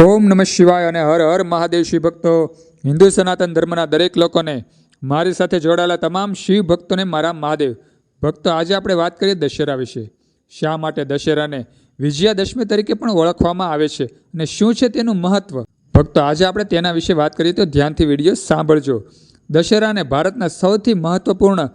ઓમ નમઃ શિવાય અને હર હર મહાદેવ શિવ ભક્તો. હિન્દુ સનાતન ધર્મના દરેક લોકોને મારી સાથે જોડાયેલા તમામ શિવ ભક્તોને મારા મહાદેવ. ભક્તો, આજે આપણે વાત કરીએ દશેરા વિશે. શા માટે દશેરાને વિજયાદશમી તરીકે પણ ઓળખવામાં આવે છે અને શું છે તેનું મહત્વ? ભક્તો, આજે આપણે તેના વિશે વાત કરીએ તો ધ્યાનથી વીડિયો સાંભળજો. દશેરાને ભારતના સૌથી મહત્વપૂર્ણ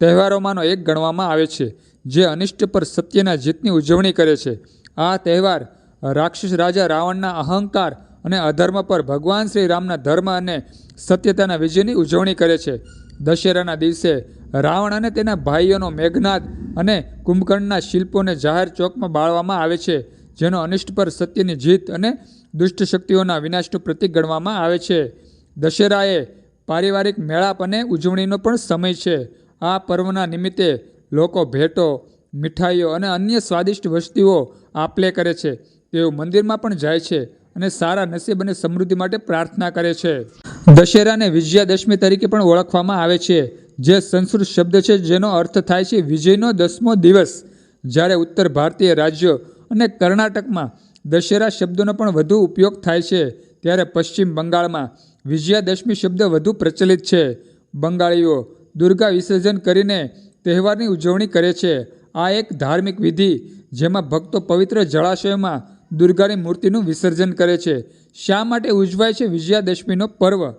તહેવારોમાંનો એક ગણવામાં આવે છે, જે અનિષ્ટ પર સત્યના જીતની ઉજવણી કરે છે. આ તહેવાર રાક્ષસ રાજા રાવણના અહંકાર અને અધર્મ પર ભગવાન શ્રી રામના ધર્મ અને સત્યતાના વિજયની ઉજવણી કરે છે. દશેરાના દિવસે રાવણ અને તેના ભાઈઓનો મેઘનાદ અને કુંભકર્ણના શિલ્પોને જાહેર ચોકમાં બાળવામાં આવે છે, જેનો અનિષ્ટ પર સત્યની જીત અને દુષ્ટ શક્તિઓના વિનાશનું પ્રતીક ગણવામાં આવે છે. દશેરા એ પારિવારિક મેળાપ અને ઉજવણીનો પણ સમય છે. આ પર્વના નિમિત્તે લોકો ભેટો, મીઠાઈઓ અને અન્ય સ્વાદિષ્ટ વસ્તુઓ આપલે કરે છે. તેઓ મંદિરમાં પણ જાય છે અને સારા નસીબ અને સમૃદ્ધિ માટે પ્રાર્થના કરે છે. દશેરાને વિજયાદશમી તરીકે પણ ઓળખવામાં આવે છે. જે સંસ્કૃત શબ્દ છે, જેનો અર્થ થાય છે વિજયનો દસમો દિવસ. જ્યારે ઉત્તર ભારતીય રાજ્યો અને કર્ણાટકમાં દશેરા શબ્દનો પણ વધુ ઉપયોગ થાય છે, ત્યારે પશ્ચિમ બંગાળમાં વિજયાદશમી શબ્દ વધુ પ્રચલિત છે. બંગાળીઓ દુર્ગા વિસર્જન કરીને તહેવારની ઉજવણી કરે છે. આ એક ધાર્મિક વિધિ, જેમાં ભક્તો પવિત્ર જળાશયોમાં દુર્ગાની મૂર્તિનું વિસર્જન કરે છે. શા માટે ઉજવાય છે વિજયાદશમીનો પર્વ?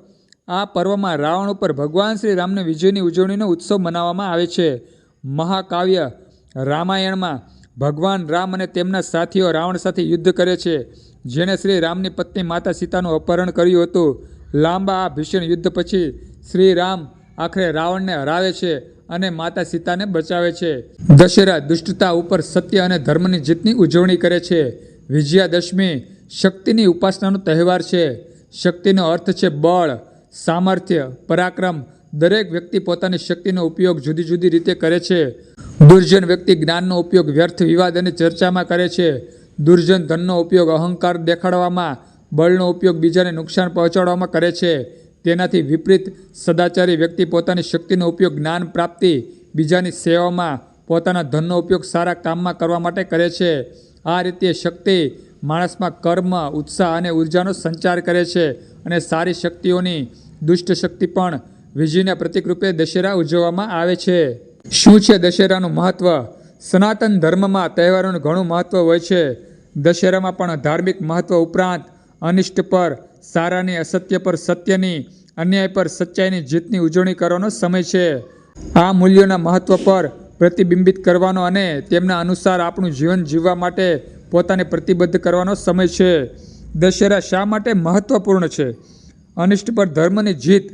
આ પર્વમાં રાવણ ઉપર ભગવાન શ્રી રામને વિજયની ઉજવણીનો ઉત્સવ મનાવવામાં આવે છે. મહાકાવ્ય રામાયણમાં ભગવાન રામ અને તેમના સાથીઓ રાવણ સાથે યુદ્ધ કરે છે. જેણે શ્રી રામની પત્ની માતા સીતાનું અપહરણ કર્યું હતું. લાંબા આ ભીષણ યુદ્ધ પછી શ્રી રામ આખરે રાવણને હરાવે છે અને માતા સીતાને બચાવે છે. દશેરા દુષ્ટતા ઉપર સત્ય અને ધર્મની જીતની ઉજવણી કરે છે. વિજયાદશમી શક્તિની ઉપાસનાનો તહેવાર છે. શક્તિનો અર્થ છે બળ, સામર્થ્ય, પરાક્રમ. દરેક વ્યક્તિ પોતાની શક્તિનો ઉપયોગ જુદી જુદી રીતે કરે છે. દુર્જન વ્યક્તિ જ્ઞાનનો ઉપયોગ વ્યર્થ વિવાદ અને ચર્ચામાં કરે છે. દુર્જન ધનનો ઉપયોગ અહંકાર દેખાડવામાં, બળનો ઉપયોગ બીજાને નુકસાન પહોંચાડવામાં કરે છે. તેનાથી વિપરીત, સદાચારી વ્યક્તિ પોતાની શક્તિનો ઉપયોગ જ્ઞાન પ્રાપ્તિ, બીજાની સેવામાં પોતાના ધનનો ઉપયોગ સારા કામમાં કરવા માટે કરે છે. આ રીતે શક્તિ માણસમાં કર્મ, ઉત્સાહ અને ઉર્જાનો સંચાર કરે છે અને સારી શક્તિઓની દુષ્ટ શક્તિ પણ વિજયના પ્રતિકરૂપે દશેરા ઉજવવામાં આવે છે. શું છે દશેરાનું મહત્ત્વ સનાતન ધર્મમાં તહેવારોનું ઘણું મહત્ત્વ હોય છે. દશેરામાં પણ ધાર્મિક મહત્ત્વ ઉપરાંત અનિષ્ટ પર, સારાની અસત્ય પર, સત્યની અન્યાય પર, સચ્ચાઈની જીતની ઉજવણી કરવાનો સમય છે. આ મૂલ્યોના મહત્ત્વ પર પ્રતિબિંબિત કરવાનો અને તેમના અનુસાર આપણું જીવન જીવવા માટે પોતાને પ્રતિબદ્ધ કરવાનો સમય છે. દશેરા શા માટે મહત્વપૂર્ણ છે? અનિષ્ટ પર ધર્મની જીત.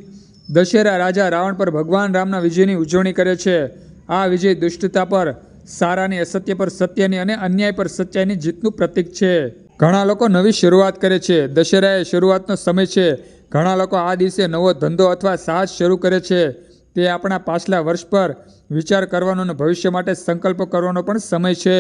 દશેરા રાજા રાવણ પર ભગવાન રામના વિજયની ઉજવણી કરે છે. આ વિજય દુષ્ટતા પર, સારાની અસત્ય પર સત્યની અને અન્યાય પર સચ્ચાઈની જીતનું પ્રતીક છે. ઘણા લોકો નવી શરૂઆત કરે છે. દશેરા એ શરૂઆતનો સમય છે. ઘણા લોકો આ દિવસે નવો ધંધો અથવા સાહસ શરૂ કરે છે. તે આપણા પાછલા વર્ષ પર વિચાર કરવાનો અને ભવિષ્ય માટે સંકલ્પ કરવાનો પણ સમય છે.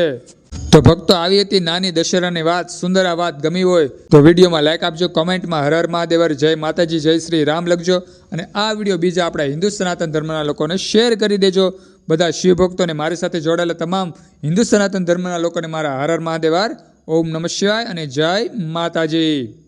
તો ભક્તો, આવી હતી નાની દશેરાની વાત, સુંદર આ વાત ગમી હોય તો વિડીયોમાં લાઈક આપજો, કોમેન્ટમાં હર હર મહાદેવર, જય માતાજી, જય શ્રી રામ લખજો અને આ વીડિયો બીજા આપણા હિન્દુ સનાતન ધર્મના લોકોને શેર કરી દેજો. બધા શિવ ભક્તોને મારી સાથે જોડાયેલા તમામ હિન્દુ સનાતન ધર્મના લોકોને મારા હર હર મહાદેવાર, ઓમ નમઃ શિવાય અને જય માતાજી.